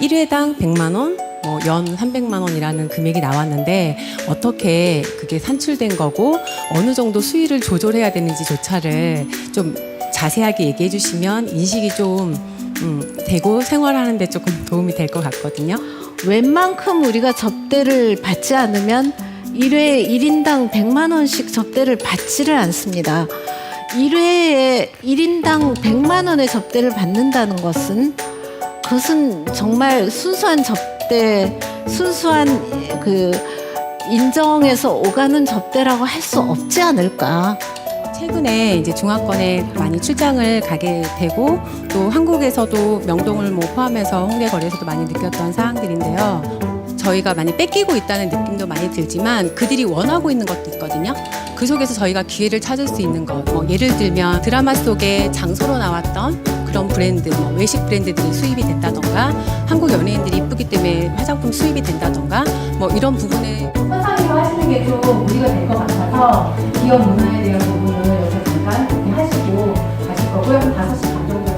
1회당 100만 원, 뭐연 300만 원이라는 금액이 나왔는데 어떻게 그게 산출된 거고 어느 정도 수위를 조절해야 되는지조차를 좀 자세하게 얘기해 주시면 인식이 좀 음, 되고 생활하는 데 조금 도움이 될 것 같거든요. 웬만큼 우리가 접대를 받지 않으면 1회 1인당 100만 원씩 접대를 받지를 않습니다. 1회에 1인당 100만 원의 접대를 받는다는 것은 그것은 정말 순수한 접대, 순수한 그 인정에서 오가는 접대라고 할 수 없지 않을까. 최근에 이제 중화권에 많이 출장을 가게 되고 또 한국에서도 명동을 뭐 포함해서 홍대 거리에서도 많이 느꼈던 사항들인데요. 저희가 많이 뺏기고 있다는 느낌도 많이 들지만 그들이 원하고 있는 것도 있거든요. 그 속에서 저희가 기회를 찾을 수 있는 것, 뭐 예를 들면 드라마 속에 장소로 나왔던 그런 브랜드, 뭐 외식 브랜드들이 수입이 된다던가 한국 연예인들이 이쁘기 때문에 화장품 수입이 된다던가 뭐 이런 부분에 화상으로 하시는 게 좀 무리가 될 것 같아서 기업 문화에 대한 부분을 여기서 잠깐 하시고 가실 거고요. 5시 반 정도